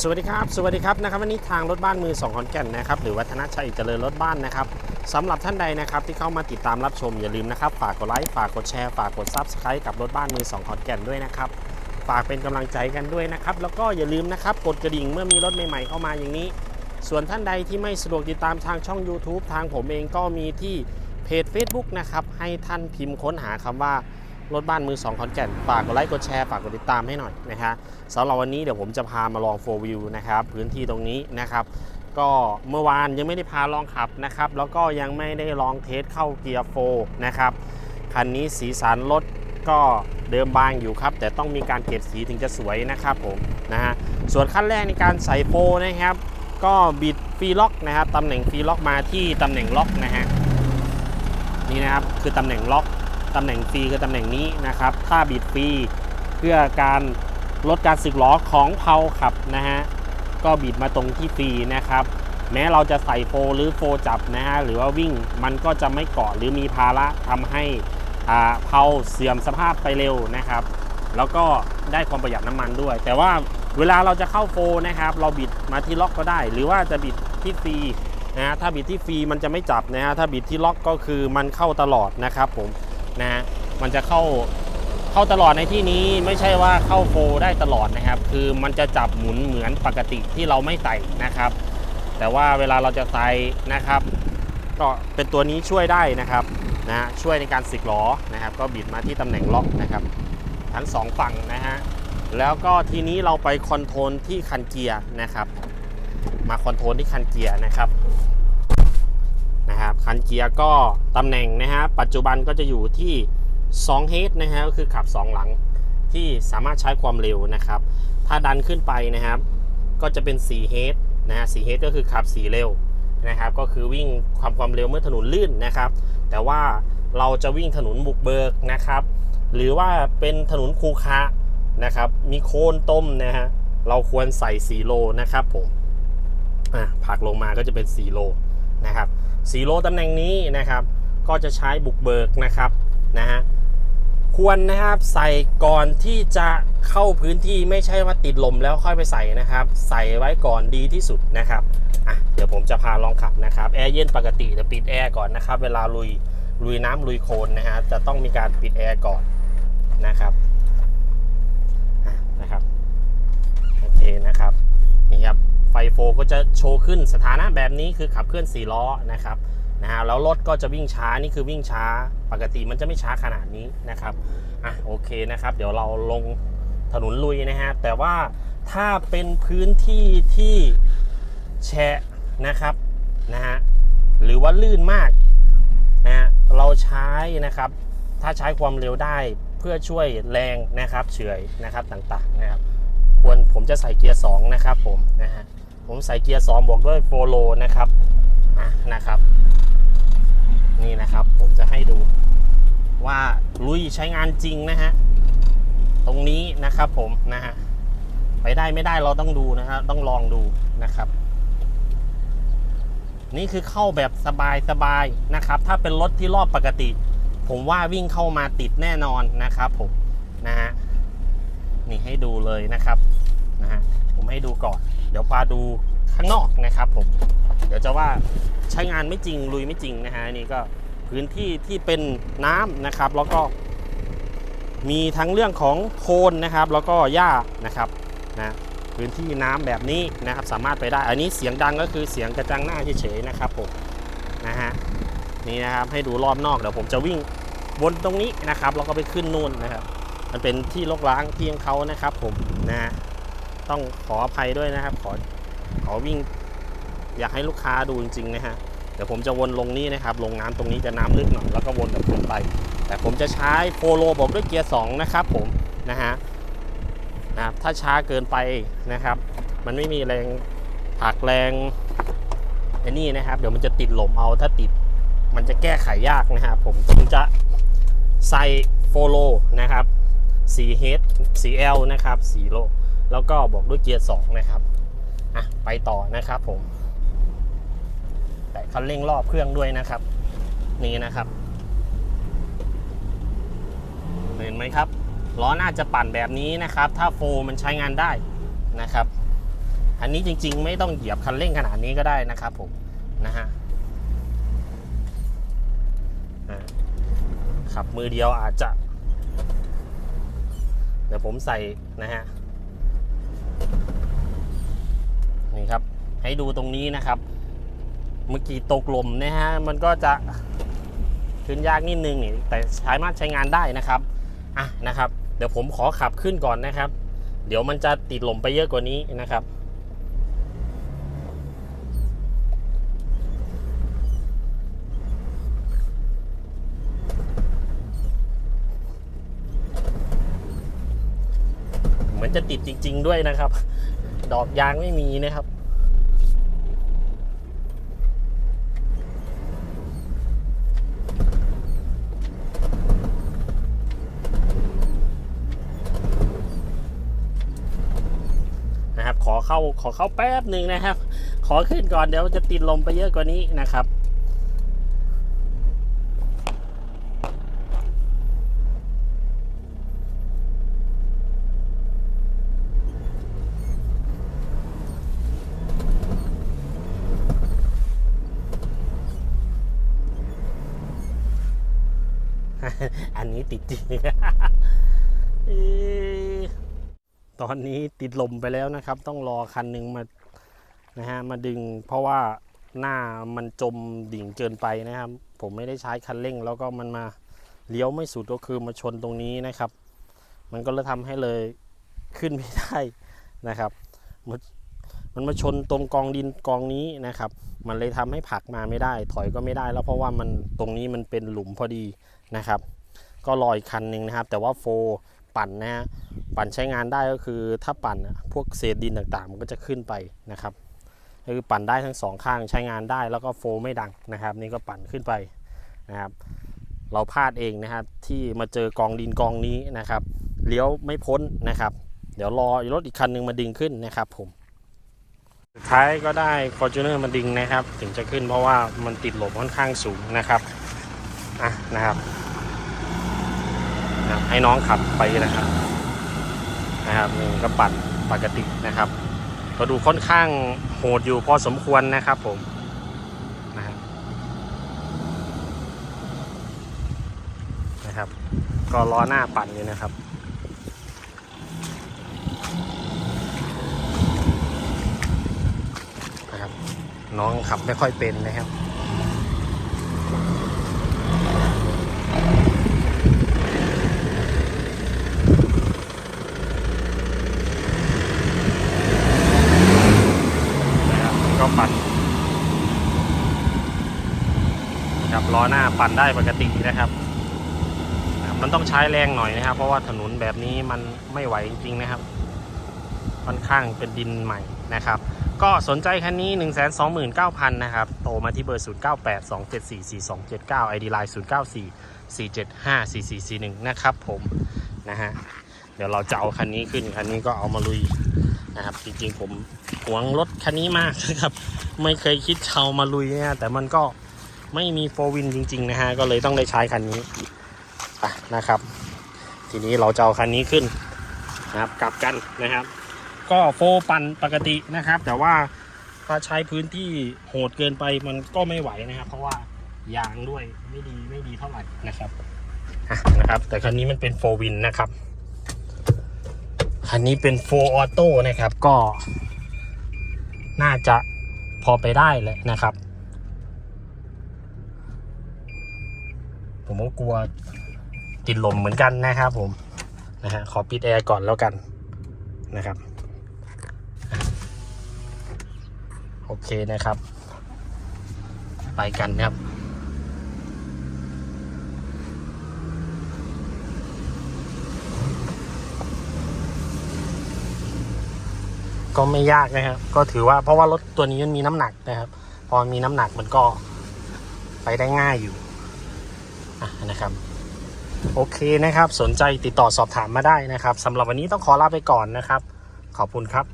สวัสดีครับ สวัสดีครับนะครับวันนี้ทางรถบ้านมือ2ขอนแก่นนะครับหรือวัฒนชัยเจริญรถบ้านนะครับสำหรับท่านใดนะครับที่เข้ามาติดตามรับชมอย่าลืมนะครับฝากกดไลค์ฝากกดแชร์ฝากกดซับสไครต์กับรถบ้านมือ2ขอนแก่นด้วยนะครับฝากเป็นกำลังใจกันด้วยนะครับแล้วก็อย่าลืมนะครับกดกระดิ่งเมื่อมีรถใหม่ๆเข้ามาอย่างนี้ ส่วนท่านใดที่ไม่สะดวกติดตามทางช่อง YouTube ทางผมเองก็มีที่เพจ Facebook นะครับให้ท่านพิมพ์ค้นหาคำว่า รถบ้านมือ2ขอนแก่นฝากกดไลค์กดแชร์ฝากกดติดตามให้หน่อยนะฮะสำหรับวันนี้เดี๋ยวผมจะพามาลอง4 view นะครับพื้นที่ตรงนี้นะครับก็เมื่อวานยังไม่ได้พาลองขับนะครับ แล้วก็ยังไม่ได้ลองเทสเข้าเกียร์4นะครับคันนี้สีสันรถก็เดิมบางอยู่ครับ แต่ต้องมีการเก็บสีถึงจะสวยนะครับผมนะฮะส่วนขั้นแรกในการใส่โฟนะครับ ก็บิดฟีล็อกนะครับตำแหน่งฟีล็อกมาที่ตำแหน่งล็อกนะฮะนี่นะครับคือตำแหน่งล็อก ตำแหน่งฟรีคือตำแหน่งนี้นะครับถ้าบิดฟรีเพื่อการลดการสึกหรอของเพาขับนะฮะก็บิดมาตรงที่ฟรีนะครับ แม้เราจะใส่โฟหรือโฟจับนะฮะหรือว่าวิ่งมันก็จะไม่เกาะหรือมีภาระทำให้อ่าเพาเสื่อมสภาพไปเร็วนะครับ แล้วก็ได้ความประหยัดน้ำมันด้วย แต่ว่าเวลาเราจะเข้าโฟนะครับ เราบิดมาที่ล็อกก็ได้ หรือว่าจะบิดที่ฟรีนะฮะถ้าบิดที่ฟรีมันจะไม่จับนะฮะถ้าบิดที่ล็อกก็คือมันเข้าตลอดนะครับผม นะฮะมันจะเข้าเข้าตลอดในที่นี้ไม่ใช่ว่าเข้าโฟลได้ตลอดนะครับ คือมันจะจับหมุนเหมือนปกติที่เราไม่ใส่นะครับ แต่ว่าเวลาเราจะใส่นะครับ ก็เป็นตัวนี้ช่วยได้นะครับนะช่วยในการสึกล้อนะครับ ก็บิดมาที่ตำแหน่งล็อกนะครับ ทั้งสองฝั่งนะฮะแล้วก็ทีนี้เราไปคอนโทรลที่คันเกียร์นะครับ มาคอนโทรลที่คันเกียร์นะครับันเกียร์ก็ตำแหน่งนะฮะปัจจุบันก็จะอยู่ที่2 h นะฮะก็คือขับ 2 หลังที่สามารถใช้ความเร็วนะครับ ถ้าดันขึ้นไปนะครับ ก็จะเป็น4 h นะฮะ4 h ก็คือขับ 4 เร็วนะครับ ก็คือวิ่งความความเร็วเมื่อถนนลื่นนะครับ แต่ว่าเราจะวิ่งถนนบุกเบิกนะครับ หรือว่าเป็นถนนคูคะนะครับ มีโคนต้มนะฮะเราควรใส่4โลนะครับผมอะผลักลงมาก็จะเป็น4โลนะครับ 4โลตำแหน่งนี้นะครับ ก็จะใช้บุกเบิกนะครับนะฮะควรนะครับใส่ก่อนที่จะเข้าพื้นที่ไม่ใช่ว่าติดลมแล้วค่อยไปใส่นะครับ ใส่ไว้ก่อนดีที่สุดนะครับอะเดี๋ยวผมจะพาลองขับนะครับแอร์เย็นปกติจะปิดแอร์ก่อนนะครับ เวลาลุยลุยน้ำลุยโคลนนะฮะจะต้องมีการปิดแอร์ก่อนนะครับนะครับโอเคนะครับนี่ครับไฟ โฟก็จะโชว์ขึ้นสถานะแบบนี้คือขับเคลื่อน4ล้อนะครับนะฮะแล้วรถก็จะวิ่งช้านี่คือวิ่งช้าปกติมันจะไม่ช้าขนาดนี้นะครับอะโอเคนะครับ เดี๋ยวเราลงถนนลุยนะฮะแต่ว่าถ้าเป็นพื้นที่ที่แฉะนะครับนะฮะหรือว่าลื่นมากนะฮะเราใช้นะครับ ถ้าใช้ความเร็วได้เพื่อช่วยแรงนะครับเฉยนะครับต่างๆนะครับควรผมจะใส่เกียร์2นะครับผมนะฮะ ผมใส่เกียร์2บวกด้วยโฟโลนะครับนะครับ นี่นะครับผมจะให้ดูว่าลุยใช้งานจริงนะฮะ ตรงนี้นะครับผมนะฮะ ไปได้ไม่ได้เราต้องดูนะฮะต้องลองดูนะครับ นี่คือเข้าแบบสบายสบายนะครับ ถ้าเป็นรถที่รอบปกติ ผมว่าวิ่งเข้ามาติดแน่นอนนะครับผมนะฮะนี่ให้ดูเลยนะครับนะฮะผมให้ดูก่อน เดี๋ยวพาดูข้างนอกนะครับผม เดี๋ยวจะว่าใช้งานไม่จริงลุยไม่จริงนะฮะนี่ก็พื้นที่ที่เป็นน้ำนะครับ แล้วก็ มีทั้งเรื่องของโคลนนะครับ แล้วก็หญ้านะครับนะพื้นที่น้ำแบบนี้นะครับสามารถไปได้ อันนี้เสียงดังก็คือเสียงกระจังหน้าเฉยๆนะครับผมนะฮะนี่นะครับให้ดูรอบนอกเดี๋ยวผมจะวิ่งบนตรงนี้นะครับแล้วก็ไปขึ้นนู่นนะครับ มันเป็นที่ลกล้างที่ของเขานะครับผมนะฮะ ต้องขออภัยด้วยนะครับ ขอขอวิ่ง อยากให้ลูกค้าดูจริงๆนะฮะเดี๋ยวผมจะวนลงนี่นะครับ ลงน้ำตรงนี้จะน้ำลึกหน่อยแล้วก็วนกลับขึ้นไป แต่ผมจะใช้โฟโลบอกด้วยเกียร์2นะครับผมนะฮะนะครับถ้าช้าเกินไปนะครับ มันไม่มีแรงผักแรงไอ้นี่นะครับ เดี๋ยวมันจะติดหลมเอาถ้าติดมันจะแก้ไขยากนะครับผมผมจะใส่โฟโลนะครับ 4H 4L นะครับ4โล แล้วก็บอกด้วยเกียร์2นะครับอะไปต่อนะครับผม แต่คันเร่งรอบเครื่องด้วยนะครับ นี่นะครับ เห็นไหมครับล้อน้าจะปั่นแบบนี้นะครับ ถ้าโฟมันใช้งานได้นะครับ อันนี้จริง ๆ ไม่ต้องเหยียบคันเร่งขนาดนี้ก็ได้นะครับผมนะฮะขับมือเดียวอาจจะ เดี๋ยวผมใส่นะฮะ นี่ครับ ให้ดูตรงนี้นะครับ เมื่อกี้ตกลมนะฮะมันก็จะขึ้นยากนิดนึงนี่แต่สามารถใช้งานได้นะครับอะนะครับ เดี๋ยวผมขอขับขึ้นก่อนนะครับ เดี๋ยวมันจะติดลมไปเยอะกว่านี้นะครับเหมือนจะติดจริง ๆ ด้วยนะครับ ดอกยางไม่มีนะครับนะครับ ขอเข้าขอเข้าแป๊บหนึ่งนะครับ ขอขึ้นก่อนเดี๋ยวจะติดลมไปเยอะกว่านี้นะครับ อันนี้ติดจริงเอ๊ะตอนนี้ติดลมไปแล้วนะครับ ต้องรอคันหนึ่งมานะฮะมาดึง เพราะว่าหน้ามันจมดิ่งเกินไปนะครับ ผมไม่ได้ใช้คันเร่ง แล้วก็มันมาเลี้ยวไม่สุดก็คือมาชนตรงนี้นะครับ มันก็เลยทำให้เลยขึ้นไม่ได้นะครับมันมันมาชนตรงกองดินกองนี้นะครับ มันเลยทำให้ผลักมาไม่ได้ ถอยก็ไม่ได้แล้วเพราะว่ามันตรงนี้มันเป็นหลุมพอดี นะครับ ก็รออีกคันหนึ่งนะครับ แต่ว่าโฟปั่นนะฮะปั่นใช้งานได้ก็คือถ้าปั่นพวกเศษดินต่างๆ มันก็จะขึ้นไปนะครับก็คือปั่นได้ทั้งสองข้างใช้งานได้แล้วก็โฟไม่ดังนะครับ นี่ก็ปั่นขึ้นไปนะครับ เราพลาดเองนะครับที่มาเจอกองดินกองนี้นะครับเลี้ยวไม่พ้นนะครับ เดี๋ยวรอรถอีกคันหนึ่งมาดึงขึ้นนะครับ ผมสุดท้ายก็ได้ f o r t u n e r มาดึงนะครับ ถึงจะขึ้นเพราะว่ามันติดหลบค่อนข้างสูงนะครับ อะนะครับให้น้องขับไปนะครับนะครับนี่ก็ปั่นปกตินะครับ ก็ดูค่อนข้างโหดอยู่พอสมควรนะครับผมนะครับนะครับ ก็ล้อหน้าปั่นอยู่นะครับนะครับ น้องขับไม่ค่อยเป็นนะครับก็ปั่นนะครับ ล้อหน้าปั่นได้ปกตินะครับนะครับ มันต้องใช้แรงหน่อยนะครับ เพราะว่าถนนแบบนี้มันไม่ไหวจริงๆนะครับค่อนข้างเป็นดินใหม่นะครับ ก็สนใจคันนี้ 1 2 9 0 0 0 นะครับโทรมาที่เบอร์ 0 9 8 2 7 4 4 2 7 9 ID Line 0 9 4 4 7 5 4 4 4 1 นะครับผมนะฮะเดี๋ยวเราจะเอาคันนี้ขึ้น คันนี้ก็เอามาลุยนะครับ จริงๆผมหวงรถคันนี้มากนะครับ ไม่เคยคิดเช่ามาลุยนะแต่มันก็ ไม่มีโฟวินจริง ๆ นะฮะ ก็เลยต้องได้ใช้คันนี้ะนะครับ ทีนี้เราจะเอาคันนี้ขึ้นนะครับ กลับกันนะครับ ก็โฟปันปกตินะครับ แต่ว่าถ้าใช้พื้นที่โหดเกินไปมันก็ไม่ไหวนะครับ เพราะว่ายางด้วยไม่ดีไม่ดีเท่าไหร่นะครับนะครับ แต่คันนี้มันเป็นโฟวินนะครับคันนี้เป็น4 Auto นะครับก็ น่าจะพอไปได้แหละนะครับ ผมก็กลัวติดลมเหมือนกันนะครับผมนะฮะขอปิดแอร์ก่อนแล้วกันนะครับ โอเคนะครับ ไปกันนะครับก็ไม่ยากนะครับ ก็ถือว่าเพราะว่ารถตัวนี้มันมีน้ำหนักนะครับ พอมีน้ำหนักมันก็ไปได้ง่ายอยู่ นะครับ โอเคนะครับ สนใจติดต่อสอบถามมาได้นะครับสำหรับวันนี้ต้องขอลาไปก่อนนะครับ ขอบคุณครับ